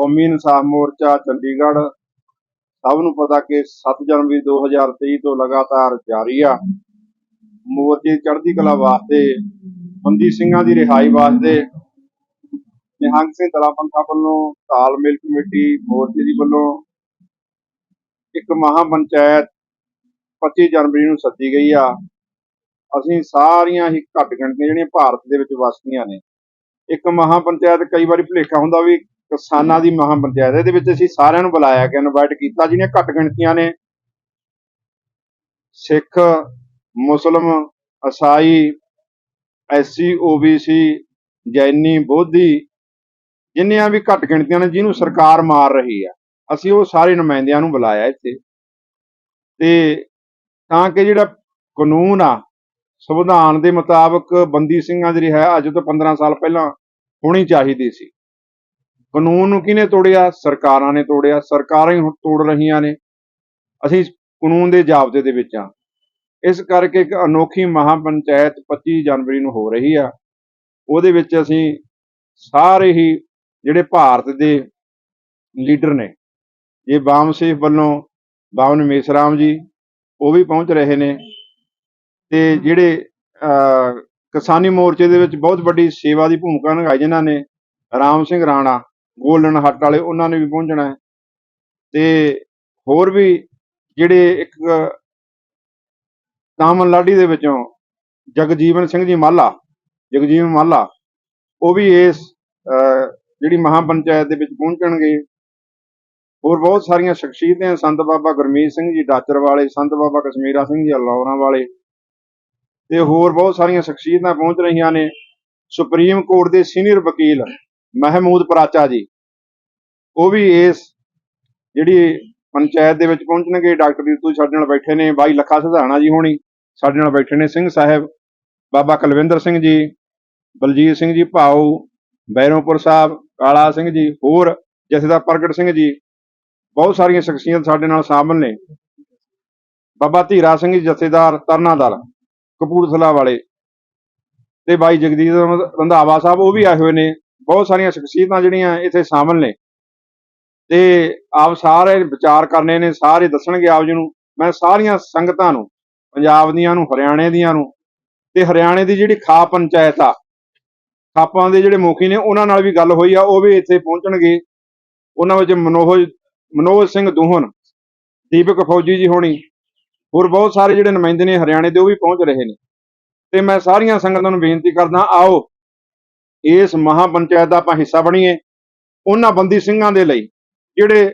ਕੌਮੀ ਇਨਸਾਫ ਮੋਰਚਾ, ਚੰਡੀਗੜ੍ਹ। ਸਭ ਨੂੰ ਪਤਾ ਕਿ 7 ਜਨਵਰੀ 2023 ਤੋਂ ਲਗਾਤਾਰ ਜਾਰੀ ਆ। ਮੋਰਚੇ ਦੀ ਚੜ੍ਹਦੀ ਕਲਾ ਵਾਸਤੇ, ਬੰਦੀ ਸਿੰਘਾਂ ਦੀ ਰਿਹਾਈ ਵਾਸਤੇ, ਨਿਹੰਗ ਸਿੰਘ ਦਲਾਂ ਪੰਥਾਂ ਵੱਲੋਂ ਤਾਲਮੇਲ ਕਮੇਟੀ ਮੋਰਚੇ ਦੀ ਵੱਲੋਂ ਇੱਕ ਮਹਾ ਪੰਚਾਇਤ 25 ਜਨਵਰੀ ਨੂੰ ਸੱਦੀ ਗਈ ਆ। ਅਸੀਂ ਸਾਰੀਆਂ ਹੀ ਘੱਟ ਗਿਣਤੀਆਂ ਜਿਹੜੀਆਂ ਭਾਰਤ ਦੇ ਵਿੱਚ ਵਸਦੀਆਂ ਨੇ। ਇੱਕ ਮਹਾ ਪੰਚਾਇਤ ਕਈ ਵਾਰੀ ਭੁਲੇਖਾ ਹੁੰਦਾ ਵੀ ਕਿਸਾਨਾਂ ਦੀ ਮਹਾ ਪੰਚਾਇਤ ਇਹਦੇ ਵਿੱਚ ਅਸੀਂ ਸਾਰਿਆਂ ਨੂੰ ਬੁਲਾਇਆ ਕਿ ਇਨਵਾਈਟ ਕੀਤਾ, ਜਿਹਨੇ ਘੱਟ ਗਿਣਤੀਆਂ ਨੇ। ਸਿੱਖ, ਮੁਸਲਮ, ਈਸਾਈ, ਐਸਸੀ, ਓਬੀਸੀ, ਜੈਨੀ, ਬੋਧੀ, ਜਿੰਨੀਆਂ ਵੀ ਘੱਟ ਗਿਣਤੀਆਂ ਨੇ, ਜਿਹਨੂੰ ਸਰਕਾਰ ਮਾਰ ਰਹੀ ਆ, ਅਸੀਂ ਉਹ ਸਾਰੇ ਨੁਮਾਇੰਦਿਆਂ ਨੂੰ ਬੁਲਾਇਆ ਇੱਥੇ। ਤੇ ਤਾਂ ਕਿ ਜਿਹੜਾ ਕਾਨੂੰਨ ਆ, ਸੰਵਿਧਾਨ ਦੇ ਮੁਤਾਬਕ ਬੰਦੀ ਸਿੰਘਾਂ ਦੀ ਰਿਹਾਈ ਅੱਜ ਤੋਂ 15 ਸਾਲ ਪਹਿਲਾਂ ਹੋਣੀ ਚਾਹੀਦੀ ਸੀ। ਕਾਨੂੰਨ ਨੂੰ ਕਿਹਨੇ ਤੋੜਿਆ? ਸਰਕਾਰਾਂ ਨੇ ਤੋੜਿਆ। ਸਰਕਾਰਾਂ ਹੀ ਹੁਣ ਤੋੜ ਰਹੀਆਂ ਨੇ। ਅਸੀਂ ਕਾਨੂੰਨ ਦੇ ਜਾਬਤੇ ਦੇ ਵਿੱਚ ਆ ਇਸ ਕਰਕੇ ਇੱਕ ਅਨੋਖੀ ਮਹਾ ਪੰਚਾਇਤ 25 ਜਨਵਰੀ ਨੂੰ ਹੋ ਰਹੀ ਆ। ਉਹਦੇ ਵਿੱਚ ਅਸੀਂ ਸਾਰੇ ਹੀ ਜਿਹੜੇ ਭਾਰਤ ਦੇ ਲੀਡਰ ਨੇ, ਇਹ ਬਾਮ ਸੇਫ ਵੱਲੋਂ ਬਾਵਨ ਮੇਸਰਾਮ ਜੀ, ਉਹ ਵੀ ਪਹੁੰਚ ਰਹੇ ਨੇ। ਤੇ ਜਿਹੜੇ ਕਿਸਾਨੀ ਮੋਰਚੇ ਦੇ ਵਿੱਚ ਬਹੁਤ ਵੱਡੀ ਸੇਵਾ ਦੀ ਭੂਮਿਕਾ ਨਿਭਾਈ ਜਿਨ੍ਹਾਂ ਨੇ, ਰਾਮ ਸਿੰਘ ਰਾਣਾ ਗੋਲਡਨ ਹੱਟ ਵਾਲੇ, ਉਹਨਾਂ ਨੇ ਵੀ ਪਹੁੰਚਣਾ ਹੈ। ਤੇ ਹੋਰ ਵੀ ਜਿਹੜੇ ਇੱਕ ਤਾਮਿਲਨਾਡੂ ਦੇ ਵਿੱਚੋਂ ਜਗਜੀਵਨ ਸਿੰਘ ਜੀ ਮਾਲਾ, ਜਗਜੀਵਨ ਮਾਲਾ, ਉਹ ਵੀ ਇਸ ਜਿਹੜੀ ਮਹਾ ਪੰਚਾਇਤ ਦੇ ਵਿੱਚ ਪਹੁੰਚਣਗੇ ਹੋਰ ਬਹੁਤ ਸਾਰੀਆਂ ਸ਼ਖਸੀਅਤਾਂ ਸੰਤ ਬਾਬਾ ਗੁਰਮੀਤ ਸਿੰਘ ਜੀ ਡਾਚਰ ਵਾਲੇ, ਸੰਤ ਬਾਬਾ ਕਸ਼ਮੀਰਾ ਸਿੰਘ ਜੀ ਅਲੌਰਾਂ ਵਾਲੇ। ਤੇ ਹੋਰ ਬਹੁਤ ਸਾਰੀਆਂ ਸ਼ਖਸੀਅਤਾਂ ਪਹੁੰਚ ਰਹੀਆਂ ਨੇ। ਸੁਪਰੀਮ ਕੋਰਟ ਦੇ ਸੀਨੀਅਰ ਵਕੀਲ ਮਹਿਮੂਦ ਪਰਾਚਾ ਜੀ। ਉਹ ਵੀ ਇਸ ਜਿਹੜੀ ਪੰਚਾਇਤ ਦੇ ਵਿੱਚ ਪਹੁੰਚਣਗੇ, ਡਾਕਟਰ ਰੀਤੂ ਸਾਡੇ ਨਾਲ ਬੈਠੇ ਨੇ, ਬਾਈ ਲੱਖਾ ਸਿਧਾਣਾ ਜੀ ਹੋਣੀ ਸਾਡੇ ਨਾਲ ਬੈਠੇ ਨੇ, ਸਿੰਘ ਸਾਹਿਬ, ਬਾਬਾ ਕੁਲਵਿੰਦਰ ਸਿੰਘ ਜੀ, ਬਲਜੀਤ ਸਿੰਘ ਜੀ, ਭਾਊ, ਬੈਰੋਂਪੁਰ ਸਾਹਿਬ, ਕਾਲਾ ਸਿੰਘ ਜੀ, ਹੋਰ ਜਥੇਦਾਰ ਪ੍ਰਗਟ ਸਿੰਘ ਜੀ, ਬਹੁਤ ਸਾਰੀਆਂ ਸ਼ਖਸੀਅਤ ਸਾਡੇ ਨਾਲ ਸ਼ਾਮਲ ਨੇ। ਬਾਬਾ ਧੀਰਾ ਸਿੰਘ ਜੀ, ਜਥੇਦਾਰ ਤਰਨਾ ਦਲ, ਕਪੂਰਥਲਾ ਵਾਲੇ ਤੇ ਬਾਈ ਜਗਦੀਪ ਰੰਧਾਵਾ ਸਾਹਿਬ ਉਹ ਵੀ ਆਏ ਹੋਏ ਨੇ। ਬਹੁਤ ਸਾਰੀਆਂ ਸ਼ਖਸੀਅਤਾਂ ਜਿਹੜੀਆਂ ਇੱਥੇ ਸ਼ਾਮਲ ਨੇ। ਤੇ ਆਪ ਸਾਰੇ ਵਿਚਾਰ ਕਰਨੇ ਨੇ, ਸਾਰੇ ਦੱਸਣਗੇ ਆਪ ਜੀ ਨੂੰ। ਮੈਂ ਸਾਰੀਆਂ ਸੰਗਤਾਂ ਨੂੰ, ਪੰਜਾਬ ਦੀਆਂ ਨੂੰ, ਹਰਿਆਣੇ ਦੀਆਂ ਨੂੰ ਤੇ ਹਰਿਆਣੇ ਦੀ ਜਿਹੜੀ ਖਾ ਪੰਚਾਇਤ ਆ, ਖਾਪਾਂ ਦੇ ਜਿਹੜੇ ਮੁਖੀ ਨੇ, ਉਹਨਾਂ ਨਾਲ ਵੀ ਗੱਲ ਹੋਈ ਆ, ਉਹ ਵੀ ਇੱਥੇ ਪਹੁੰਚਣਗੇ। ਉਹਨਾਂ ਵਿੱਚ ਮਨੋਜ ਮਨੋਜ ਸਿੰਘ ਦੂਹਨ, ਦੀਪਕ ਫੌਜੀ ਜੀ ਹੋਣੀ, ਹੋਰ ਬਹੁਤ ਸਾਰੇ ਜਿਹੜੇ ਨੁਮਾਇੰਦੇ ਨੇ ਹਰਿਆਣੇ ਦੇ, ਉਹ ਵੀ ਪਹੁੰਚ ਰਹੇ ਨੇ। ਤੇ ਮੈਂ ਸਾਰੀਆਂ ਸੰਗਤਾਂ ਨੂੰ ਬੇਨਤੀ ਕਰਦਾ, ਆਓ ਇਸ ਮਹਾ ਪੰਚਾਇਤ ਦਾ ਆਪਾਂ ਹਿੱਸਾ ਬਣੀਏ, ਉਹਨਾਂ ਬੰਦੀ ਸਿੰਘਾਂ ਦੇ ਲਈ, ਜਿਹੜੇ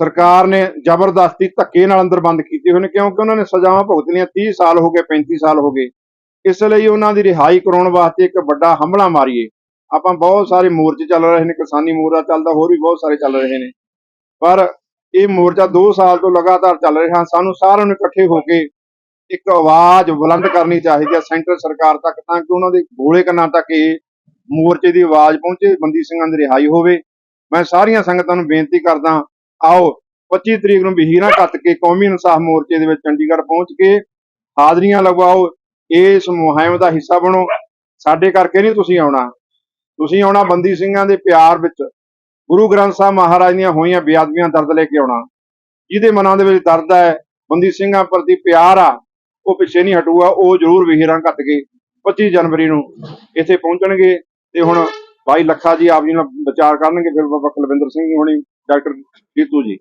ਸਰਕਾਰ ਨੇ ਜ਼ਬਰਦਸਤੀ ਧੱਕੇ ਨਾਲ ਅੰਦਰ ਬੰਦ ਕੀਤੇ ਹੋਏ ਨੇ, ਕਿਉਂਕਿ ਉਹਨਾਂ ਨੇ ਸਜ਼ਾਵਾਂ ਭੁਗਤਣੀਆਂ ਲਈਆਂ 30 ਸਾਲ ਹੋ ਗਏ 35 ਸਾਲ ਹੋ ਗਏ। ਇਸ ਲਈ ਉਹਨਾਂ ਦੀ ਰਿਹਾਈ ਕਰਾਉਣ ਵਾਸਤੇ ਇੱਕ ਵੱਡਾ ਹਮਲਾ ਮਾਰੀਏ। ਆਪਾਂ ਬਹੁਤ ਸਾਰੇ ਮੋਰਚੇ ਚੱਲ ਰਹੇ ਨੇ, ਕਿਸਾਨੀ ਮੋਰਚਾ ਚੱਲਦਾ, ਹੋਰ ਵੀ ਬਹੁਤ ਸਾਰੇ ਚੱਲ ਰਹੇ ਨੇ। ਪਰ ਇਹ ਮੋਰਚਾ 2 ਸਾਲ ਤੋਂ ਲਗਾਤਾਰ ਚੱਲ ਰਿਹਾ, ਸਾਨੂੰ ਸਾਰਿਆਂ ਨੂੰ ਇਕੱਠੇ ਹੋ ਕੇ ਇੱਕ ਆਵਾਜ਼ ਬੁਲੰਦ ਕਰਨੀ ਚਾਹੀਦੀ ਹੈ ਸੈਂਟਰ ਸਰਕਾਰ ਤੱਕ ਤਾਂ ਕਿ ਉਹਨਾਂ ਦੇ ਗੋਲੇ ਕੰਨਾਂ ਤੱਕ ਇਹ ਮੋਰਚੇ ਦੀ ਆਵਾਜ਼ ਪਹੁੰਚੇ, ਬੰਦੀ ਸਿੰਘਾਂ ਦੀ ਰਿਹਾਈ ਹੋਵੇ। ਮੈਂ ਸਾਰੀਆਂ ਸੰਗਤਾਂ ਨੂੰ ਬੇਨਤੀ ਕਰਦਾ, ਆਓ 25 ਤਰੀਕ ਨੂੰ ਬਹੀਰਾਂ ਕੱਤ ਕੇ ਕੌਮੀ ਇਨਸਾਫ ਮੋਰਚੇ ਦੇ ਵਿੱਚ ਚੰਡੀਗੜ੍ਹ ਪਹੁੰਚ ਕੇ ਹਾਜ਼ਰੀਆਂ ਲਗਵਾਓ, ਇਸ ਮੁਹਿੰਮ ਦਾ ਹਿੱਸਾ ਬਣੋ। ਸਾਡੇ ਕਰਕੇ ਨਹੀਂ ਤੁਸੀਂ ਆਉਣਾ। ਤੁਸੀਂ ਆਉਣਾ ਬੰਦੀ ਸਿੰਘਾਂ ਦੇ ਪਿਆਰ ਵਿੱਚ। ਗੁਰੂ ਗ੍ਰੰਥ ਸਾਹਿਬ ਮਹਾਰਾਜ ਦੀਆਂ ਹੋਈਆਂ ਬੇਅਦਬੀਆਂ ਦਰਦ ਲੈ ਕੇ ਆਉਣਾ। ਜਿਹਦੇ ਮਨਾਂ ਦੇ ਵਿੱਚ ਦਰਦ ਹੈ, ਬੰਦੀ ਸਿੰਘਾਂ ਪ੍ਰਤੀ ਪਿਆਰ ਆ। ਉਹ ਪਿੱਛੇ ਨਹੀਂ ਹਟੂਗਾ, ਉਹ ਜ਼ਰੂਰ ਵਹੀਰਾਂ ਘੱਟ ਕੇ 25 ਜਨਵਰੀ ਨੂੰ ਇੱਥੇ ਪਹੁੰਚਣਗੇ ਤੇ ਹੁਣ ਬਾਈ ਲੱਖਾ ਜੀ ਆਪ ਜੀ ਨਾਲ ਵਿਚਾਰ ਕਰਨਗੇ, ਫਿਰ ਬਾਬਾ ਕੁਲਵਿੰਦਰ ਸਿੰਘ ਜੀ ਹੋਣੀ, ਡਾਕਟਰ ਜੀਤੂ ਜੀ।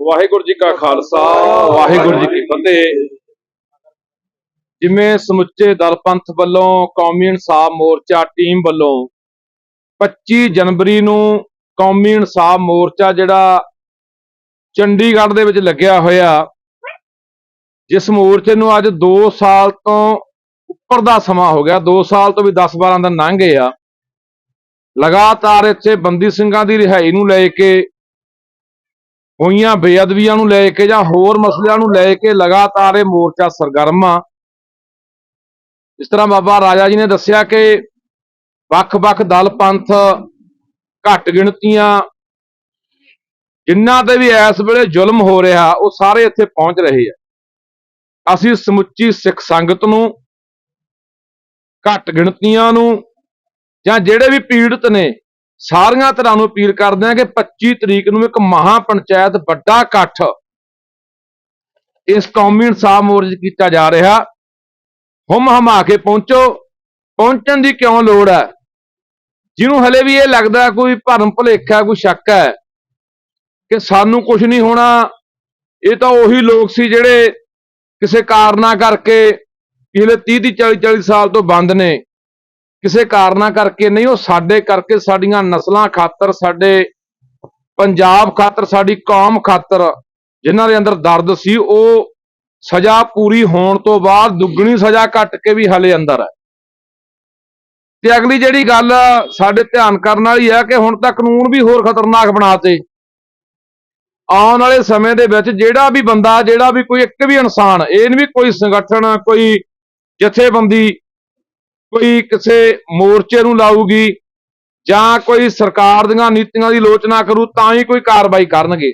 ਵਾਹਿਗੁਰੂ ਜੀ ਕਾ ਖਾਲਸਾ, ਵਾਹਿਗੁਰੂ ਜੀ ਕੀ ਫਤਿਹ। ਜਿਵੇਂ ਸਮੁੱਚੇ ਦਲ ਪੰਥ ਵੱਲੋਂ ਕੌਮੀ ਇਨਸਾਫ ਮੋਰਚਾ ਟੀਮ ਵੱਲੋਂ 25 ਜਨਵਰੀ ਨੂੰ ਕੌਮੀ ਇਨਸਾਫ ਮੋਰਚਾ ਜਿਹੜਾ ਚੰਡੀਗੜ੍ਹ ਦੇ ਵਿੱਚ ਲੱਗਿਆ ਹੋਇਆ, ਜਿਸ ਮੋਰਚੇ ਨੂੰ ਅੱਜ 2 ਸਾਲ ਤੋਂ ਉੱਪਰ ਦਾ ਸਮਾਂ ਹੋ ਗਿਆ 2 ਸਾਲ ਤੋਂ ਵੀ 10-12 ਦਿਨ ਲੰਘ ਗਏ ਆ। ਲਗਾਤਾਰ ਇੱਥੇ ਬੰਦੀ ਸਿੰਘਾਂ ਦੀ ਰਿਹਾਈ ਨੂੰ ਲੈ ਕੇ, ਹੋਈਆਂ ਬੇਅਦਬੀਆਂ ਨੂੰ ਲੈ ਕੇ ਜਾਂ ਹੋਰ ਮਸਲਿਆਂ ਨੂੰ ਲੈ ਕੇ ਲਗਾਤਾਰ ਇਹ ਮੋਰਚਾ ਸਰਗਰਮ ਆ। ਇਸ ਤਰ੍ਹਾਂ ਬਾਬਾ ਰਾਜਾ ਜੀ ਨੇ ਦੱਸਿਆ ਕਿ ਵੱਖ-ਵੱਖ ਦਲ, ਪੰਥ ਘੱਟ ਗਿਣਤੀਆਂ। ਜਿਨ੍ਹਾਂ ਤੇ ਵੀ ਇਸ ਵੇਲੇ ਜ਼ੁਲਮ ਹੋ ਰਿਹਾ, ਉਹ ਸਾਰੇ ਇੱਥੇ ਪਹੁੰਚ ਰਹੇ ਆ। ਅਸੀਂ ਸਮੁੱਚੀ ਸਿੱਖ ਸੰਗਤ ਨੂੰ, ਘੱਟ ਗਿਣਤੀਆਂ ਨੂੰ ਜਾਂ ਜਿਹੜੇ ਵੀ ਪੀੜਤ ਨੇ, ਸਾਰੀਆਂ ਤਰ੍ਹਾਂ ਨੂੰ ਅਪੀਲ ਕਰਦੇ ਹਾਂ ਕਿ 25 ਤਰੀਕ ਨੂੰ ਇੱਕ ਮਹਾ ਪੰਚਾਇਤ ਵੱਡਾ ਇਕੱਠ ਇਸ ਕੌਮੀ ਇਨਸਾਫ ਮੋਰਚੇ ਕੀਤਾ ਜਾ ਰਿਹਾ। ਹੁਮ ਹਮਾ ਕੇ ਪਹੁੰਚੋ। ਪਹੁੰਚਣ ਦੀ ਕਿਉਂ ਲੋੜ ਹੈ? ਜਿਹਨੂੰ ਹਲੇ ਵੀ ਇਹ ਲੱਗਦਾ ਕੋਈ ਭਰਮ ਭੁਲੇਖਾ, ਕੋਈ ਸ਼ੱਕ ਹੈ ਕਿ ਸਾਨੂੰ ਕੁਝ ਨਹੀਂ ਹੋਣਾ, ਇਹ ਤਾਂ ਉਹੀ ਲੋਕ ਸੀ ਜਿਹੜੇ ਕਿਸੇ ਕਾਰਨਾ ਕਰਕੇ ਪਿਛਲੇ 30 30 40 40 ਸਾਲ ਤੋਂ ਬੰਦ ਨੇ। ਕਿਸੇ ਕਾਰਨਾ ਕਰਕੇ ਨਹੀਂ, ਉਹ ਸਾਡੇ ਕਰਕੇ ਸਾਡੀਆਂ ਨਸਲਾਂ ਖਾਤਰ, ਸਾਡੇ ਪੰਜਾਬ ਖਾਤਰ, ਸਾਡੀ ਕੌਮ ਖਾਤਰ ਜਿਨ੍ਹਾਂ ਦੇ ਅੰਦਰ ਦਰਦ ਸੀ, ਉਹ ਸਜ਼ਾ ਪੂਰੀ ਹੋਣ ਤੋਂ ਬਾਅਦ ਦੁੱਗਣੀ ਸਜ਼ਾ ਕੱਟ ਕੇ ਵੀ ਹਲੇ ਅੰਦਰ ਹੈ। ਤੇ ਅਗਲੀ ਜਿਹੜੀ ਗੱਲ ਸਾਡੇ ਧਿਆਨ ਕਰਨ ਵਾਲੀ ਹੈ ਕਿ ਹੁਣ ਤਾਂ ਕਾਨੂੰਨ ਵੀ ਹੋਰ ਖਤਰਨਾਕ ਬਣਾਤੇ। ਆਉਣ ਵਾਲੇ ਸਮੇਂ ਦੇ ਵਿੱਚ ਜਿਹੜਾ ਵੀ ਬੰਦਾ, ਜਿਹੜਾ ਵੀ ਕੋਈ ਇੱਕ ਵੀ ਇਨਸਾਨ, ਇਹ ਨਹੀਂ ਵੀ ਕੋਈ ਸੰਗਠਨ, ਕੋਈ ਜਥੇਬੰਦੀ, ਕੋਈ ਕਿਸੇ ਮੋਰਚੇ ਨੂੰ ਲਾਊਗੀ ਜਾਂ ਕੋਈ ਸਰਕਾਰ ਦੀਆਂ ਨੀਤੀਆਂ ਦੀ ਆਲੋਚਨਾ ਕਰੂ, ਤਾਂ ਹੀ ਕੋਈ ਕਾਰਵਾਈ ਕਰਨਗੇ।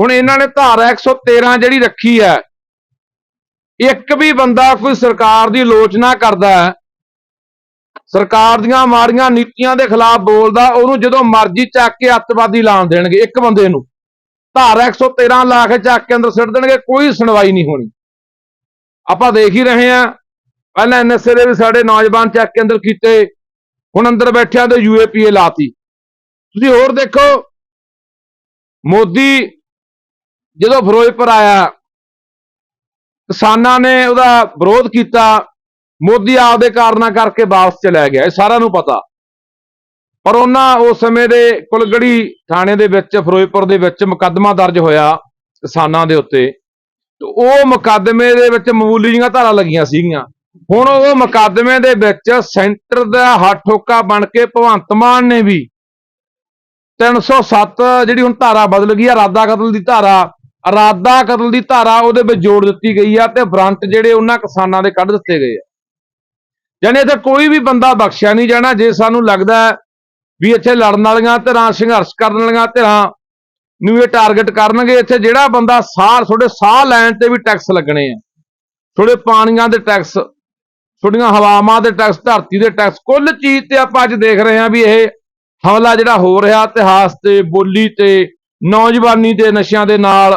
ਹੁਣ ਇਹਨਾਂ ਨੇ ਧਾਰਾ 113 ਜਿਹੜੀ ਰੱਖੀ ਹੈ, ਇੱਕ ਵੀ ਬੰਦਾ ਕੋਈ ਸਰਕਾਰ ਦੀ ਆਲੋਚਨਾ ਕਰਦਾ ਸਰਕਾਰ ਦੀਆਂ ਮਾੜੀਆਂ ਨੀਤੀਆਂ ਦੇ ਖਿਲਾਫ ਬੋਲਦਾ, ਉਹਨੂੰ ਜਦੋਂ ਮਰਜ਼ੀ ਚੱਕ ਕੇ ਅੱਤਵਾਦੀ ਲਾਣ ਦੇਣਗੇ, ਇੱਕ ਬੰਦੇ ਨੂੰ। ਧਾਰਾ 113 ਲਾ ਕੇ ਚੱਕ ਕੇ ਅੰਦਰ ਸਿੱਟ ਦੇਣਗੇ, ਕੋਈ ਸੁਣਵਾਈ ਨਹੀਂ ਹੋਣੀ। ਆਪਾਂ ਦੇਖ ਹੀ ਰਹੇ ਹਾਂ, ਪਹਿਲਾਂ ਐਨਐਸਏ ਦੇ ਵੀ ਸਾਡੇ ਨੌਜਵਾਨ ਚੱਕ ਕੇ ਅੰਦਰ ਕੀਤੇ, ਹੁਣ ਅੰਦਰ ਬੈਠਿਆਂ ਦੇ ਯੂਏਪੀਏ ਲਾਤੀ। ਤੁਸੀਂ ਹੋਰ ਦੇਖੋ, ਮੋਦੀ ਜਦੋਂ ਫਿਰੋਜ਼ਪੁਰ ਆਇਆ, ਕਿਸਾਨਾਂ ਨੇ ਉਹਦਾ ਵਿਰੋਧ ਕੀਤਾ ਮੋਦੀ ਆਪਦੇ ਕਾਰਨਾਂ ਕਰਕੇ ਵਾਪਸ ਚਲਾ ਗਿਆ, ਇਹ ਸਾਰਿਆਂ ਨੂੰ ਪਤਾ। ਪਰ ਉਹਨਾਂ ਉਸ ਸਮੇਂ ਦੇ ਕੁਲਗੜੀ ਥਾਣੇ ਦੇ ਵਿੱਚ, ਫਿਰੋਜ਼ਪੁਰ ਦੇ ਵਿੱਚ ਮੁਕੱਦਮਾ ਦਰਜ ਹੋਇਆ ਕਿਸਾਨਾਂ ਦੇ ਉੱਤੇ। ਤੇ ਉਹ ਮੁਕੱਦਮੇ ਦੇ ਵਿੱਚ ਮਾਮੂਲੀ ਜਿਹੀਆਂ ਧਾਰਾ ਲੱਗੀਆਂ ਸੀਗੀਆਂ। ਹੁਣ ਉਹ ਮੁਕੱਦਮੇ ਦੇ ਵਿੱਚ ਸੈਂਟਰ ਦਾ ਹੱਥ ਠੋਕਾ ਬਣ ਕੇ ਭਗਵੰਤ ਮਾਨ ਨੇ ਵੀ 307 ਜਿਹੜੀ ਹੁਣ ਧਾਰਾ ਬਦਲ ਗਈ ਆ ਇਰਾਦਾ ਕਤਲ ਦੀ ਧਾਰਾ ਇਰਾਦਾ ਕਤਲ ਦੀ ਧਾਰਾ ਉਹਦੇ ਵਿੱਚ ਜੋੜ ਦਿੱਤੀ ਗਈ ਆ ਤੇ ਫਰੰਟ ਜਿਹੜੇ ਉਹਨਾਂ ਕਿਸਾਨਾਂ ਦੇ ਕੱਢ ਦਿੱਤੇ ਗਏ ਆ। ਯਾਨੀ ਇੱਥੇ ਕੋਈ ਵੀ ਬੰਦਾ ਬਖਸ਼ਿਆ ਨਹੀਂ ਜਾਣਾ, ਜੇ ਸਾਨੂੰ ਲੱਗਦਾ ਵੀ ਇੱਥੇ ਲੜਨ ਵਾਲੀਆਂ ਧਿਰਾਂ ਸੰਘਰਸ਼ ਕਰਨ ਵਾਲੀਆਂ ਧਿਰਾਂ ਨੂੰ ਇਹ ਟਾਰਗੇਟ ਕਰਨਗੇ, ਇੱਥੇ ਜਿਹੜਾ ਬੰਦਾ ਸਾਹ ਤੁਹਾਡੇ ਸਾਹ ਲੈਣ ਤੇ ਵੀ ਟੈਕਸ ਲੱਗਣੇ ਆ। ਤੁਹਾਡੇ ਪਾਣੀਆਂ ਦੇ ਟੈਕਸ ਤੁਹਾਡੀਆਂ ਹਵਾਵਾਂ ਦੇ ਟੈਕਸ ਧਰਤੀ ਦੇ ਟੈਕਸ ਕੁੱਲ ਚੀਜ਼ ਤੇ ਆਪਾਂ ਅੱਜ ਦੇਖ ਰਹੇ ਹਾਂ ਵੀ ਇਹ ਹਮਲਾ ਜਿਹੜਾ ਹੋ ਰਿਹਾ, ਇਤਿਹਾਸ ਤੇ, ਬੋਲੀ ਤੇ, ਨੌਜਵਾਨੀ ਦੇ ਨਸ਼ਿਆਂ ਦੇ ਨਾਲ,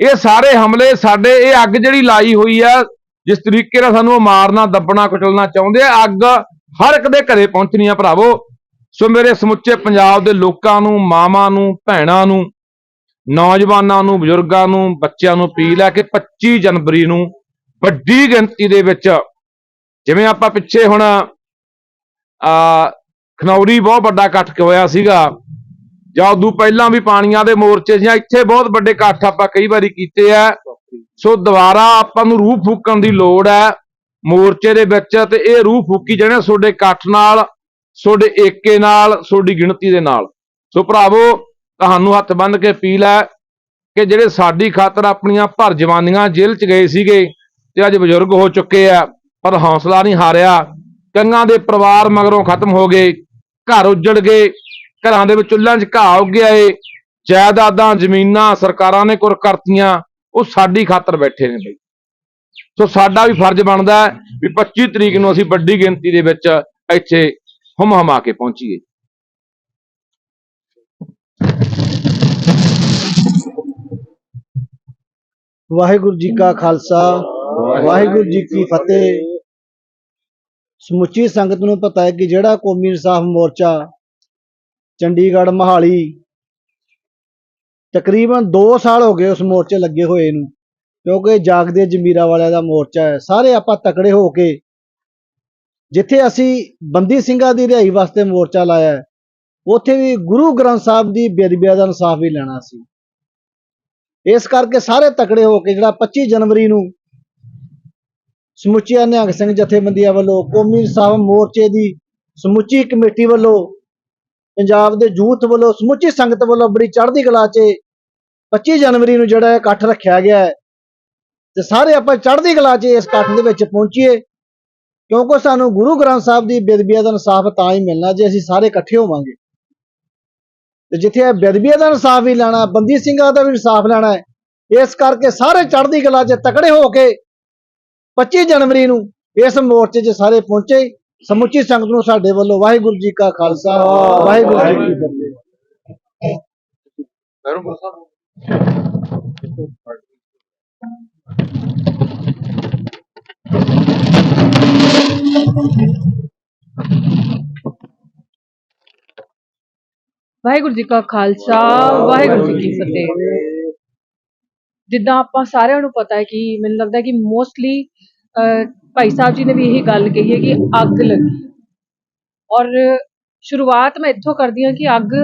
ਇਹ ਸਾਰੇ ਹਮਲੇ ਸਾਡੇ, ਇਹ ਅੱਗ ਜਿਹੜੀ ਲਾਈ ਹੋਈ ਆ ਜਿਸ ਤਰੀਕੇ ਨਾਲ ਸਾਨੂੰ ਉਹ ਮਾਰਨਾ, ਦੱਬਣਾ, ਕੁਚਲਣਾ ਚਾਹੁੰਦੇ ਆ, ਅੱਗ ਹਰ ਇੱਕ ਦੇ ਘਰੇ ਪਹੁੰਚਣੀ ਆ ਭਰਾਵੋ। ਸੋ ਮੇਰੇ ਸਮੁੱਚੇ ਪੰਜਾਬ ਦੇ ਲੋਕਾਂ ਨੂੰ, ਮਾਵਾਂ ਨੂੰ, ਭੈਣਾਂ ਨੂੰ, ਨੌਜਵਾਨਾਂ ਨੂੰ, ਬਜ਼ੁਰਗਾਂ ਨੂੰ, ਬੱਚਿਆਂ ਨੂੰ ਅਪੀਲ ਹੈ ਕਿ 25 ਜਨਵਰੀ ਨੂੰ ਵੱਡੀ ਗਿਣਤੀ ਦੇ ਵਿੱਚ, ਜਿਵੇਂ ਆਪਾਂ ਪਿੱਛੇ ਹੁਣ ਆ ਖਨੌਰੀ ਬਹੁਤ ਵੱਡਾ ਇਕੱਠ ਹੋਇਆ ਸੀਗਾ। ਜਾਂ ਉਦੋਂ ਪਹਿਲਾਂ ਵੀ ਪਾਣੀਆਂ ਦੇ ਮੋਰਚੇ ਜਾਂ ਇੱਥੇ ਬਹੁਤ ਵੱਡੇ ਇਕੱਠ ਆਪਾਂ ਕਈ ਵਾਰੀ ਕੀਤੇ ਆ। ਸੋ ਦੁਬਾਰਾ ਆਪਾਂ ਨੂੰ ਰੂਹ ਫੂਕਣ ਦੀ ਲੋੜ ਹੈ ਮੋਰਚੇ ਦੇ ਵਿੱਚ ਤੇ ਇਹ ਰੂਹ ਫੂਕੀ ਜਾਣੇ ਤੁਹਾਡੇ ਇਕੱਠ ਨਾਲ, ਤੁਹਾਡੇ ਏਕੇ ਨਾਲ, ਤੁਹਾਡੀ ਗਿਣਤੀ ਦੇ ਨਾਲ। ਸੋ ਭਰਾਵੋ, ਤੁਹਾਨੂੰ ਹੱਥ ਬੰਨ ਕੇ ਅਪੀਲ ਹੈ ਕਿ ਜਿਹੜੇ ਸਾਡੀ ਖਾਤਰ ਆਪਣੀਆਂ ਭਰ ਜਵਾਨੀਆਂ ਜੇਲ੍ਹ 'ਚ ਗਏ ਸੀਗੇ ਤੇ ਅੱਜ ਬਜ਼ੁਰਗ ਹੋ ਚੁੱਕੇ ਆ, ਪਰ ਹੌਸਲਾ ਨਹੀਂ ਹਾਰਿਆ। ਕੰਗਾਂ ਦੇ ਪਰਿਵਾਰ ਮਗਰੋਂ ਖਤਮ ਹੋ ਗਏ, ਘਰ ਉੱਜੜ ਗਏ, ਘਰਾਂ ਦੇ ਵਿੱਚ ਚੁੱਲ੍ਹਿਆਂ 'ਚ ਘਾਹ ਉੱਗਿਆ ਏ। ਜਾਇਦਾਦਾਂ ਜ਼ਮੀਨਾਂ ਸਰਕਾਰਾਂ ਨੇ ਕੁਰ ਕਰਤੀਆਂ। ਉਹ ਸਾਡੀ ਖਾਤਰ ਬੈਠੇ ਨੇ ਬਈ। ਸੋ ਸਾਡਾ ਵੀ ਫਰਜ਼ ਬਣਦਾ ਵੀ 25 ਤਰੀਕ ਨੂੰ ਅਸੀਂ ਵੱਡੀ ਗਿਣਤੀ ਦੇ ਵਿੱਚ ਇੱਥੇ ਹੁਮ ਹਮਾ ਕੇ ਪਹੁੰਚੀਏ। ਵਾਹਿਗੁਰੂ ਜੀ ਕਾ ਖਾਲਸਾ ਵਾਹਿਗੁਰੂ ਜੀ ਕੀ ਫਤਿਹ। ਸਮੁੱਚੀ ਸੰਗਤ ਨੂੰ ਪਤਾ ਹੈ ਕਿ ਜਿਹੜਾ ਕੌਮੀ ਇਨਸਾਫ ਮੋਰਚਾ ਚੰਡੀਗੜ੍ਹ ਮਹਾਲੀ ਤਕਰੀਬਨ 2 ਸਾਲ ਹੋ ਗਏ ਉਸ ਮੋਰਚੇ ਲੱਗੇ ਹੋਏ ਨੂੰ, ਕਿਉਂਕਿ ਜਾਗਦੇ ਜਮੀਰਾ ਵਾਲਿਆਂ ਦਾ ਮੋਰਚਾ ਹੈ। ਸਾਰੇ ਆਪਾਂ ਤਕੜੇ ਹੋ ਕੇ ਜਿੱਥੇ ਅਸੀਂ ਬੰਦੀ ਸਿੰਘਾਂ ਦੀ ਰਿਹਾਈ ਵਾਸਤੇ ਮੋਰਚਾ ਲਾਇਆ ਹੈ, ਉੱਥੇ ਵੀ ਗੁਰੂ ਗ੍ਰੰਥ ਸਾਹਿਬ ਦੀ ਬੇਅਦਬੀਆਂ ਦਾ ਇਨਸਾਫ ਵੀ ਲੈਣਾ ਸੀ। ਇਸ ਕਰਕੇ ਸਾਰੇ ਤਕੜੇ ਹੋ ਕੇ ਜਿਹੜਾ 25 ਜਨਵਰੀ ਨੂੰ ਸਮੁੱਚੀਆਂ ਨਿਹੰਗ ਸਿੰਘ ਜਥੇਬੰਦੀਆਂ ਵੱਲੋਂ ਕੌਮੀ ਇਨਸਾਫ ਮੋਰਚੇ ਦੀ ਸਮੁੱਚੀ ਕਮੇਟੀ ਵੱਲੋਂ ਪੰਜਾਬ ਦੇ ਯੂਥ ਵੱਲੋਂ, ਸਮੁੱਚੀ ਸੰਗਤ ਵੱਲੋਂ ਬੜੀ ਚੜ੍ਹਦੀ ਕਲਾ 'ਚ 25 ਜਨਵਰੀ ਨੂੰ ਜਿਹੜਾ ਇਹ ਇਕੱਠ ਰੱਖਿਆ ਗਿਆ ਹੈ। ਤੇ ਸਾਰੇ ਆਪਾਂ ਚੜ੍ਹਦੀ ਕਲਾ 'ਚ ਇਸ ਇਕੱਠ ਦੇ ਵਿੱਚ ਪਹੁੰਚੀਏ, ਕਿਉਂਕਿ ਸਾਨੂੰ ਗੁਰੂ ਗ੍ਰੰਥ ਸਾਹਿਬ ਦੀ ਬੇਦਬੀਆ ਦਾ ਇਨਸਾਫ ਤਾਂ ਹੀ ਮਿਲਣਾ ਜੇ ਅਸੀਂ ਸਾਰੇ ਇਕੱਠੇ ਹੋਵਾਂਗੇ। ਤੇ ਜਿੱਥੇ ਇਹ ਬੇਦਬੀਆਂ ਦਾ ਇਨਸਾਫ ਵੀ ਲੈਣਾ, ਬੰਦੀ ਸਿੰਘਾਂ ਦਾ ਵੀ ਇਨਸਾਫ ਲੈਣਾ ਹੈ, ਇਸ ਕਰਕੇ ਸਾਰੇ ਚੜ੍ਹਦੀ ਕਲਾ 'ਚ ਤਕੜੇ ਹੋ ਕੇ 25 ਜਨਵਰੀ ਨੂੰ ਇਸ ਮੋਰਚੇ 'ਚ ਸਾਰੇ ਪਹੁੰਚੇ। ਸਮੁੱਚੀ ਸੰਗਤ ਨੂੰ ਸਾਡੇ ਵੱਲੋਂ ਵਾਹਿਗੁਰੂ ਜੀ ਕਾ ਖਾਲਸਾ ਵਾਹਿਗੁਰੂ ਜੀ ਕੀ ਫਤਿਹ। ਵਾਹਿਗੁਰੂ ਜੀ ਕਾ ਖਾਲਸਾ ਵਾਹਿਗੁਰੂ ਜੀ ਕੀ ਫਤਿਹ। ਜਿੱਦਾਂ ਆਪਾਂ ਸਾਰਿਆਂ ਨੂੰ ਪਤਾ ਹੈ ਕਿ ਮੈਨੂੰ ਲੱਗਦਾ ਹੈ ਕਿ ਮੋਸਟਲੀ ਭਾਈ ਸਾਹਿਬ ਜੀ ਨੇ ਵੀ ਇਹੀ ਗੱਲ ਕਹੀ ਹੈ ਕਿ ਅੱਗ ਲੱਗੀ। ਔਰ ਸ਼ੁਰੂਆਤ ਮੈਂ ਇੱਥੋਂ ਕਰਦੀ ਹਾਂ ਕਿ ਅੱਗ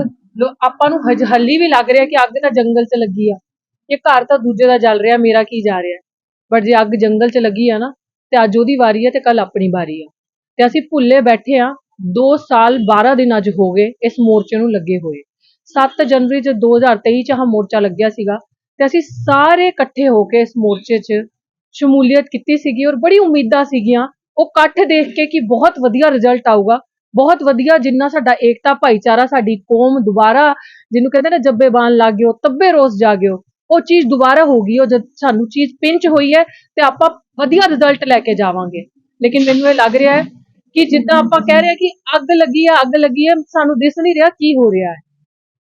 ਆਪਾਂ ਨੂੰ ਹਜ, ਹੱਲੀ ਵੀ ਲੱਗ ਰਿਹਾ ਕਿ ਅੱਗ ਤਾਂ ਜੰਗਲ 'ਚ ਲੱਗੀ ਆ। ਇਹ ਘਰ ਤਾਂ ਦੂਜੇ ਦਾ ਜਲ ਰਿਹਾ, ਮੇਰਾ ਕੀ ਜਾ ਰਿਹਾ? ਬਟ ਜੇ ਅੱਗ ਜੰਗਲ 'ਚ ਲੱਗੀ ਆ ਨਾ, ਤੇ ਅੱਜ ਉਹਦੀ ਵਾਰੀ ਆ ਤੇ ਕੱਲ ਆਪਣੀ ਵਾਰੀ ਆ। ਤੇ ਅਸੀਂ ਭੁੱਲੇ ਬੈਠੇ ਆ 2 ਸਾਲ 12 ਦਿਨ ਅੱਜ ਹੋ ਗਏ ਇਸ ਮੋਰਚੇ ਨੂੰ ਲੱਗੇ ਹੋਏ। 7 ਜਨਵਰੀ ਚ 2023 ਚ ਆਹ ਮੋਰਚਾ ਲੱਗਿਆ ਸੀਗਾ ਤੇ ਅਸੀਂ ਸਾਰੇ ਇਕੱਠੇ ਹੋ ਕੇ ਇਸ ਮੋਰਚੇ 'ਚ ਸ਼ਮੂਲੀਅਤ ਕੀਤੀ ਸੀਗੀ ਔਰ ਬੜੀ ਉਮੀਦਾਂ ਸੀਗੀਆਂ। ਉਹ ਇਕੱਠ ਦੇਖ ਕੇ ਕਿ ਬਹੁਤ ਵਧੀਆ ਰਿਜ਼ਲਟ ਆਊਗਾ। ਬਹੁਤ ਵਧੀਆ ਜਿੰਨਾ ਸਾਡਾ ਏਕਤਾ ਭਾਈਚਾਰਾ, ਸਾਡੀ ਕੌਮ ਦੁਬਾਰਾ ਜਿਹਨੂੰ ਕਹਿੰਦੇ ਨੇ ਜੱਬੇਬਾਨ ਲੱਗ ਗਿਓ ਤੱਬੇ ਰੋਸ ਜਾਗਿਓ ਉਹ ਚੀਜ਼ ਦੁਬਾਰਾ ਹੋ ਗਈ ਉਹ ਜਦ ਸਾਨੂੰ ਚੀਜ਼ ਪਿੰਚ ਹੋਈ ਹੈ ਤੇ ਆਪਾਂ ਵਧੀਆ ਰਿਜ਼ਲਟ ਲੈ ਕੇ ਜਾਵਾਂਗੇ। ਲੇਕਿਨ ਮੈਨੂੰ ਇਹ ਲੱਗ ਰਿਹਾ ਹੈ ਕਿ ਜਿੱਦਾਂ ਆਪਾਂ ਕਹਿ ਰਹੇ ਹਾਂ ਕਿ ਅੱਗ ਲੱਗੀ ਹੈ, ਅੱਗ ਲੱਗੀ ਹੈ, ਸਾਨੂੰ ਦਿਸ ਨਹੀਂ ਰਿਹਾ ਕੀ ਹੋ ਰਿਹਾ ਹੈ।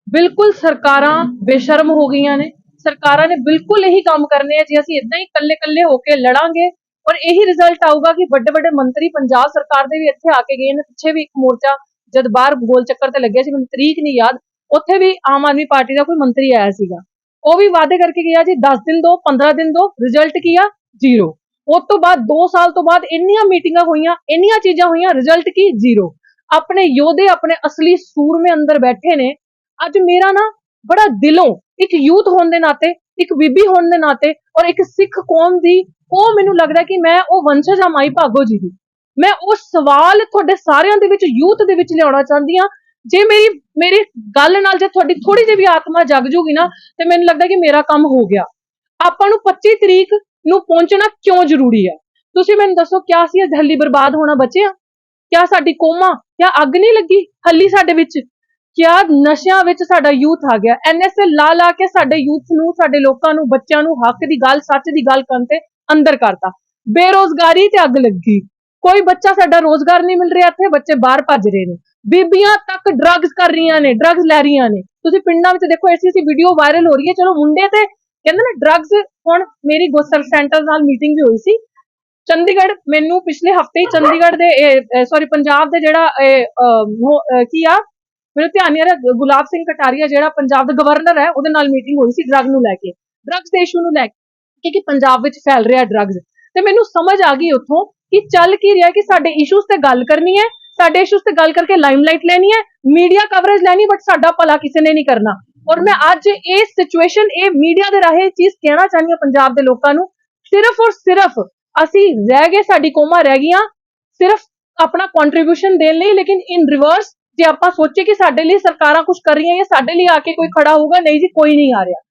ਬਿਲਕੁਲ ਸਰਕਾਰਾਂ ਬੇਸ਼ਰਮ ਹੋ ਗਈਆਂ ਨੇ। ਸਰਕਾਰਾਂ ਨੇ ਬਿਲਕੁਲ ਇਹੀ ਕੰਮ ਕਰਨੇ ਆ, ਜੇ ਅਸੀਂ ਇਦਾਂ ਹੀ ਇਕੱਲੇ-ਇਕੱਲੇ ਹੋ ਕੇ ਲੜਾਂਗੇ, ਔਰ ਇਹੀ ਰਿਜ਼ਲਟ ਆਊਗਾ ਕਿ ਵੱਡੇ ਵੱਡੇ ਮੰਤਰੀ ਪੰਜਾਬ ਸਰਕਾਰ ਦੇ ਵੀ ਇੱਥੇ ਆ ਕੇ ਗਏ ਨੇ, ਪਿੱਛੇ ਵੀ ਇੱਕ ਮੋਰਚਾ ਜਦ ਬਾਹਰ ਗੋਲ ਚੱਕਰ ਤੇ ਲੱਗਿਆ ਸੀ, ਮੈਨੂੰ ਤਰੀਕ ਨਹੀਂ ਯਾਦ, ਉੱਥੇ ਵੀ ਆਮ ਆਦਮੀ ਪਾਰਟੀ ਦਾ ਕੋਈ ਮੰਤਰੀ ਆਇਆ ਸੀਗਾ। ਉਹ ਵੀ ਵਾਅਦੇ ਕਰਕੇ ਗਿਆ ਜੀ 10 ਦਿਨ ਦੋ 15 ਦਿਨ ਦੋ ਰਿਜ਼ਲਟ ਕੀ ਆ? ਜ਼ੀਰੋ। ਉਸ ਤੋਂ ਬਾਅਦ 2 ਸਾਲ ਤੋਂ ਬਾਅਦ ਇੰਨੀਆਂ ਮੀਟਿੰਗਾਂ ਹੋਈਆਂ, ਇੰਨੀਆਂ ਚੀਜ਼ਾਂ ਹੋਈਆਂ ਰਿਜ਼ਲਟ ਕੀ? ਜ਼ੀਰੋ। ਆਪਣੇ ਯੋਧੇ ਆਪਣੇ ਅਸਲੀ ਸੂਰਮੇ ਅੰਦਰ ਬੈਠੇ ਨੇ। ਅੱਜ ਮੇਰਾ ਨਾ ਬੜਾ ਦਿਲੋਂ ਇੱਕ ਯੂਥ ਹੋਣ ਦੇ ਨਾਤੇ, ਇੱਕ ਬੀਬੀ ਹੋਣ ਦੇ ਨਾਤੇ ਔਰ ਇੱਕ ਸਿੱਖ ਕੌਮ ਦੀ, ਉਹ ਮੈਨੂੰ ਲੱਗਦਾ ਕਿ ਮੈਂ ਉਹ ਵੰਸ਼ਜ ਆ ਮਾਈ ਭਾਗੋ ਜੀ ਦੀ। ਮੈਂ ਉਹ ਸਵਾਲ ਤੁਹਾਡੇ ਸਾਰਿਆਂ ਦੇ ਵਿੱਚ, ਯੂਥ ਦੇ ਵਿੱਚ ਲਿਆਉਣਾ ਚਾਹੁੰਦੀ ਆ ਜੇ ਮੇਰੀ ਮੇਰੀ ਗੱਲ ਨਾਲ ਜੇ ਤੁਹਾਡੀ ਥੋੜੀ ਜਿਹੀ ਵੀ ਆਤਮਾ ਜਗ ਜੂਗੀ ਨਾ, ਤੇ ਮੈਨੂੰ ਲੱਗਦਾ ਕਿ ਮੇਰਾ ਕੰਮ ਹੋ ਗਿਆ। ਆਪਾਂ ਨੂੰ 25 ਤਰੀਕ ਨੂੰ ਪਹੁੰਚਣਾ ਕਿਉਂ ਜ਼ਰੂਰੀ ਹੈ? ਤੁਸੀਂ ਮੈਨੂੰ ਦੱਸੋ, ਕਿਆ ਸੀ ਅੱਜ ਹੱਲੀ ਬਰਬਾਦ ਹੋਣਾ ਬਚਿਆ? ਕਿਆ ਸਾਡੀ ਕੋਮਾ ਕਿਆ ਅੱਗ ਨਹੀਂ ਲੱਗੀ ਹੱਲੀ ਸਾਡੇ ਵਿੱਚ? ਕਿਆ ਨਸ਼ਿਆਂ ਵਿੱਚ ਸਾਡਾ ਯੂਥ ਆ ਗਿਆ। ਐਨਐਸਏ ਲਾ ਲਾ ਕੇ ਸਾਡੇ ਯੂਥ ਨੂੰ ਸਾਡੇ ਲੋਕਾਂ ਨੂੰ ਬੱਚਿਆਂ ਨੂੰ ਹੱਕ ਦੀ ਗੱਲ ਸੱਚ ਦੀ ਗੱਲ ਕਰਨ ਤੇ ਅੰਦਰ ਕਰਤਾ। ਬੇਰੋਜ਼ਗਾਰੀ ਤੇ ਅੱਗ ਲੱਗੀ। ਕੋਈ ਬੱਚਾ ਸਾਡਾ ਰੋਜ਼ਗਾਰ ਨਹੀਂ ਮਿਲ ਰਿਹਾ ਇੱਥੇ ਬੱਚੇ ਬਾਹਰ ਭੱਜ ਰਹੇ ਨੇ। ਬੀਬੀਆਂ ਤੱਕ ਡਰੱਗਸ ਕਰ ਰਹੀਆਂ ਨੇ ਡਰੱਗਸ ਲੈ ਰਹੀਆਂ ਨੇ। ਤੁਸੀਂ ਪਿੰਡਾਂ ਵਿੱਚ ਦੇਖੋ ਐਸੀ ਐਸੀ ਵੀਡੀਓ ਵਾਇਰਲ ਹੋ ਰਹੀ ਹੈ। ਚਲੋ ਮੁੰਡੇ ਤੇ ਕਹਿੰਦੇ ਨਾ ਡਰੱਗਸ ਹੁਣ ਮੇਰੀ ਗੋਸਰ ਸੈਂਟਰ ਨਾਲ ਮੀਟਿੰਗ ਵੀ ਹੋਈ ਸੀ। ਚੰਡੀਗੜ੍ਹ ਮੈਨੂੰ ਪਿਛਲੇ ਹਫ਼ਤੇ ਹੀ ਚੰਡੀਗੜ੍ਹ ਦੇ ਸੌਰੀ ਪੰਜਾਬ ਦੇ ਜਿਹੜਾ ਇਹ, ਕੀ ਆ? ਮੈਨੂੰ ਧਿਆਨ ਨਹੀਂ ਆ ਰਿਹਾ, ਗੁਲਾਬ ਸਿੰਘ ਕਟਾਰੀਆ ਜਿਹੜਾ ਪੰਜਾਬ ਦਾ ਗਵਰਨਰ ਹੈ, ਉਹਦੇ ਨਾਲ ਮੀਟਿੰਗ ਹੋਈ ਸੀ ਡਰੱਗ ਨੂੰ ਲੈ ਕੇ ਡਰੱਗਸ ਦੇ ਇਸ਼ੂ ਨੂੰ ਲੈ ਕੇ ਕਿ ਪੰਜਾਬ ਵਿੱਚ ਫੈਲ ਰਿਹਾ ਡਰੱਗਸ ਤੇ ਮੈਨੂੰ ਸਮਝ ਆ ਗਈ ਉੱਥੋਂ ਕਿ ਚੱਲ ਕੀ ਰਿਹਾ ਕਿ ਸਾਡੇ ਇਸ਼ੂਸ ਤੇ ਗੱਲ ਕਰਨੀ ਹੈ, ਸਾਡੇ ਇਸ਼ੂਸ ਤੇ ਗੱਲ ਕਰਕੇ ਲਾਈਮਲਾਈਟ ਲੈਣੀ ਹੈ ਮੀਡੀਆ ਕਵਰੇਜ ਲੈਣੀ ਬਟ ਸਾਡਾ ਭਲਾ ਕਿਸੇ ਨੇ ਨਹੀਂ ਕਰਨਾ। ਔਰ ਮੈਂ ਅੱਜ ਇਹ ਸਿਚੁਏਸ਼ਨ ਇਹ ਮੀਡੀਆ ਦੇ ਰਾਹੀਂ ਇਹ ਚੀਜ਼ ਕਹਿਣਾ ਚਾਹੁੰਦੀ ਹਾਂ ਪੰਜਾਬ ਦੇ ਲੋਕਾਂ ਨੂੰ, ਸਿਰਫ ਔਰ ਸਿਰਫ ਅਸੀਂ ਰਹਿ ਗਏ, ਸਾਡੀ ਕੌਮਾਂ ਰਹਿ ਗਈਆਂ, ਸਿਰਫ ਆਪਣਾ ਕੰਟਰੀਬਿਊਸ਼ਨ ਦੇਣ ਲਈ, ਲੇਕਿਨ ਇਨ ਰਿਵਰਸ ਜੇ ਆਪਾਂ ਸੋਚੇ ਕਿ ਸਾਡੇ ਲਈ ਸਰਕਾਰਾਂ ਕੁਝ ਕਰ ਰਹੀਆਂ ਜਾਂ ਸਾਡੇ ਲਈ ਆ ਕੇ ਕੋਈ ਖੜਾ ਹੋਊਗਾ, ਨਹੀਂ ਜੀ, ਕੋਈ ਨਹੀਂ ਆ ਰਿਹਾ।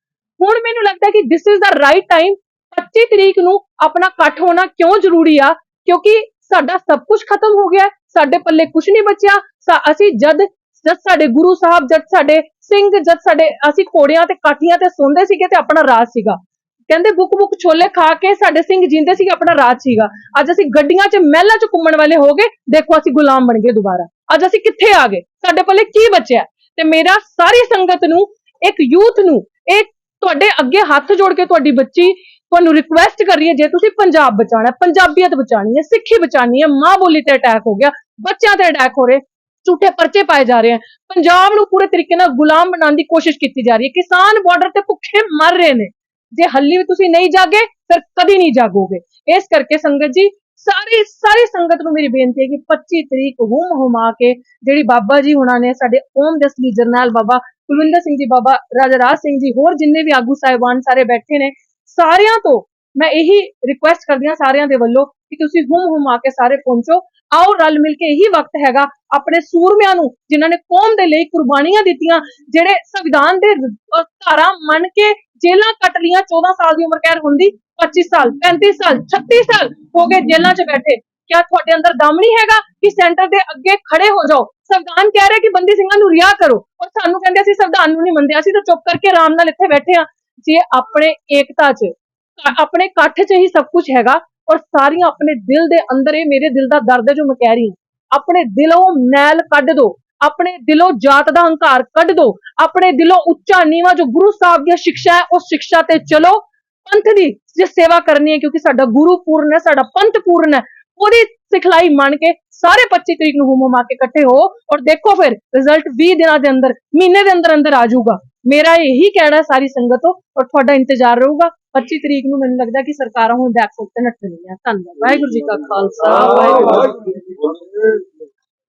ਹੁਣ ਮੈਨੂੰ ਲੱਗਦਾ ਕਿ this is the right time 25 ਤਰੀਕ ਨੂੰ ਆਪਣਾ ਇਕੱਠ ਹੋਣਾ ਕਿਉਂ ਜ਼ਰੂਰੀ ਆ? ਕਿਉਂਕਿ ਸਾਡਾ ਸਭ ਕੁਝ ਖਤਮ ਹੋ ਗਿਆ, ਸਾਡੇ ਪੱਲੇ ਕੁਝ ਨਹੀਂ ਬਚਿਆ। ਅਸੀਂ ਜਦ ਜਦ ਸਾਡੇ ਗੁਰੂ ਸਾਹਿਬ, ਜਦ ਸਾਡੇ ਸਿੰਘ, ਜਦ ਸਾਡੇ, ਅਸੀਂ ਘੋੜਿਆਂ ਤੇ, ਕਾਠੀਆਂ ਤੇ ਸੌਂਦੇ ਸੀਗੇ ਤੇ ਆਪਣਾ ਰਾਜ ਸੀਗਾ। ਕਹਿੰਦੇ ਬੁੱਕ ਬੁੱਕ ਛੋਲੇ ਖਾ ਕੇ ਸਾਡੇ ਸਿੰਘ ਜਿੰਦੇ ਸੀਗੇ, ਆਪਣਾ ਰਾਜ ਸੀਗਾ। ਅੱਜ ਅਸੀਂ ਗੱਡੀਆਂ 'ਚ, ਮਹਿਲਾਂ 'ਚ ਘੁੰਮਣ ਵਾਲੇ ਹੋ ਗਏ, ਦੇਖੋ ਅਸੀਂ ਗੁਲਾਮ ਬਣ ਗਏ ਦੁਬਾਰਾ। ਅੱਜ ਅਸੀਂ ਕਿੱਥੇ ਆ ਗਏ? ਸਾਡੇ ਪੱਲੇ ਕੀ ਬਚਿਆ? ਤੇ ਮੇਰਾ ਸਾਰੀ ਸੰਗਤ ਨੂੰ, ਇੱਕ ਯੂਥ ਨੂੰ ਇਹ ਤੁਹਾਡੇ ਅੱਗੇ ਹੱਥ ਜੋੜ ਕੇ ਤੁਹਾਡੀ ਬੱਚੀ ਤੁਹਾਨੂੰ ਰਿਕੁਐਸਟ ਕਰ ਰਹੀ ਹੈ, ਜੇ ਤੁਸੀਂ ਪੰਜਾਬ ਬਚਾਉਣਾ ਹੈ, ਪੰਜਾਬੀਅਤ ਬਚਾਣੀ ਹੈ, ਸਿੱਖੀ ਬਚਾਣੀ ਹੈ, ਮਾਂ ਬੋਲੀ ਤੇ ਅਟੈਕ ਹੋ ਗਿਆ, ਬੱਚਿਆਂ ਤੇ ਅਟੈਕ ਹੋ ਰਹੇ, ਝੂਠੇ ਪਰਚੇ ਪਾਏ ਜਾ ਰਹੇ ਹਨ ਪੰਜਾਬ ਨੂੰ ਪੂਰੇ ਤਰੀਕੇ ਨਾਲ ਗੁਲਾਮ ਬਣਾਉਣ ਦੀ ਕੋਸ਼ਿਸ਼ ਕੀਤੀ ਜਾ ਰਹੀ ਹੈ। ਕਿਸਾਨ ਬਾਰਡਰ ਤੇ ਭੁੱਖੇ ਮਰ ਰਹੇ ਨੇ। ਜੇ ਹੱਲੀ ਵੀ ਤੁਸੀਂ ਨਹੀਂ ਜਾਗੇ, ਫਿਰ ਕਦੀ ਨਹੀਂ ਜਾਗੋਗੇ। ਇਸ ਕਰਕੇ ਸੰਗਤ ਜੀ ਸਾਰੀ ਸਾਰੀ ਸੰਗਤ ਨੂੰ ਮੇਰੀ ਬੇਨਤੀ ਹੈ ਕਿ 25 ਤਰੀਕ ਹੁਮ ਹੁਮਾ ਕੇ ਜਿਹੜੀ ਬਾਬਾ ਜੀ ਹੁਣਾਂ ਨੇ ਸਾਡੇ ਓਮ ਦੇ ਅਸਲੀ ਜਰਨੈਲ ਬਾਬਾ ਕੁਲਵਿੰਦਰ ਸਿੰਘ ਜੀ, ਬਾਬਾ ਰਾਜਾ ਰਾਜ ਸਿੰਘ ਜੀ, ਹੋਰ ਜਿੰਨੇ ਵੀ ਆਗੂ ਸਾਹਿਬਾਨ ਸਾਰੇ ਬੈਠੇ ਨੇ, ਸਾਰਿਆਂ ਤੋਂ ਮੈਂ ਇਹੀ ਰਿਕੁਐਸਟ ਕਰਦੀ ਹਾਂ ਸਾਰਿਆਂ ਦੇ ਵੱਲੋਂ ਕਿ ਤੁਸੀਂ ਹੁਮ ਹੁਮਾ ਕੇ ਸਾਰੇ ਪਹੁੰਚੋ। ਆਓ ਰਲ ਮਿਲ ਕੇ ਇਹੀ ਵਕਤ ਹੈਗਾ ਆਪਣੇ ਸੂਰਮਿਆਂ ਨੂੰ, ਜਿਨ੍ਹਾਂ ਨੇ ਕੌਮ ਦੇ ਲਈ ਕੁਰਬਾਨੀਆਂ ਦਿੱਤੀਆਂ, ਜਿਹੜੇ ਸੰਵਿਧਾਨ ਦੇ ਧਾਰਾ ਮੰਨ ਕੇ ਜੇਲਾਂ ਕੱਟ ਲੀਆਂ 14 ਸਾਲ ਦੀ ਉਮਰ ਕੈਦ ਹੁੰਦੀ 25 ਸਾਲ 35 ਸਾਲ 36 ਸਾਲ ਹੋ ਗਏ ਜੇਲਾਂ 'ਚ ਬੈਠੇ। ਕਿਆ ਤੁਹਾਡੇ ਅੰਦਰ ਦਮ ਨਹੀਂ ਹੈਗਾ ਕਿ ਸੈਂਟਰ ਦੇ ਅੱਗੇ ਖੜੇ ਹੋ ਜਾਓ? ਸੰਵਿਧਾਨ ਕਹਿ ਰਿਹਾ ਕਿ ਬੰਦੀ ਸਿੰਘਾਂ ਨੂੰ ਰਿਹਾ ਕਰੋ। ਔਰ ਸਾਨੂੰ ਕਹਿੰਦੇ ਅਸੀਂ ਸੰਵਿਧਾਨ ਨੂੰ ਨਹੀਂ ਮੰਨਦੇ, ਅਸੀਂ ਤਾਂ ਚੁੱਪ ਕਰਕੇ ਆਰਾਮ ਨਾਲ ਇੱਥੇ ਬੈਠੇ ਆ ਜੇ ਆਪਣੇ ਏਕਤਾ 'ਚ ਆਪਣੇ ਇਕੱਠ 'ਚ ਹੀ ਸਭ ਕੁਝ ਹੈਗਾ, ਔਰ ਸਾਰੀਆਂ ਆਪਣੇ ਦਿਲ ਦੇ ਅੰਦਰ ਇਹ ਮੇਰੇ ਦਿਲ ਦਾ ਦਰਦ ਹੈ ਜੋ ਮੈਂ ਕਹਿ ਰਹੀ ਹਾਂ। ਆਪਣੇ ਦਿਲੋਂ ਮੈਲ ਕੱਢ ਦੋ। ਆਪਣੇ ਦਿਲੋਂ ਜਾਤ ਦਾ ਹੰਕਾਰ ਕੱਢ ਦੋ, ਆਪਣੇ ਦਿਲੋਂ ਉੱਚਾ ਨੀਵਾ ਜੋ ਗੁਰੂ ਸਾਹਿਬ ਦੀ ਸਿੱਖਿਆ ਹੈ, ਉਸ ਸਿੱਖਿਆ ਤੇ ਚਲੋ। ਪੰਥ ਦੀ ਜੇ ਸੇਵਾ ਕਰਨੀ ਹੈ, ਕਿਉਂਕਿ ਸਾਡਾ ਗੁਰੂ ਪੂਰਨ ਹੈ, ਸਾਡਾ ਪੰਥ ਪੂਰਨ ਹੈ, ਉਹਦੀ ਸਿਖਲਾਈ ਮੰਨ ਕੇ ਸਾਰੇ 25 ਤਰੀਕ ਨੂੰ ਹੁਮ ਹੁਮਾ ਕੇ ਇਕੱਠੇ ਹੋ ਔਰ ਦੇਖੋ ਫਿਰ ਰਿਜ਼ਲਟ 20 ਦਿਨਾਂ ਦੇ ਅੰਦਰ, ਮਹੀਨੇ ਦੇ ਅੰਦਰ ਅੰਦਰ ਆ ਜਾਊਗਾ। ਮੇਰਾ ਇਹੀ ਕਹਿਣਾ ਸਾਰੀ ਸੰਗਤ ਤੋਂ, ਔਰ ਤੁਹਾਡਾ ਇੰਤਜ਼ਾਰ ਰਹੂਗਾ। 25 ਤਰੀਕ ਨੂੰ ਮੈਨੂੰ ਲੱਗਦਾ ਕਿ ਸਰਕਾਰਾਂ ਹੁਣ ਬੈਕ ਫੁੱਟ ਤੇ ਨੱਠਣਗੀਆਂ। ਧੰਨਵਾਦ। ਵਾਹਿਗੁਰੂ ਜੀ ਕਾ ਖਾਲਸਾ, ਵਾਹਿਗੁਰੂ ਜੀ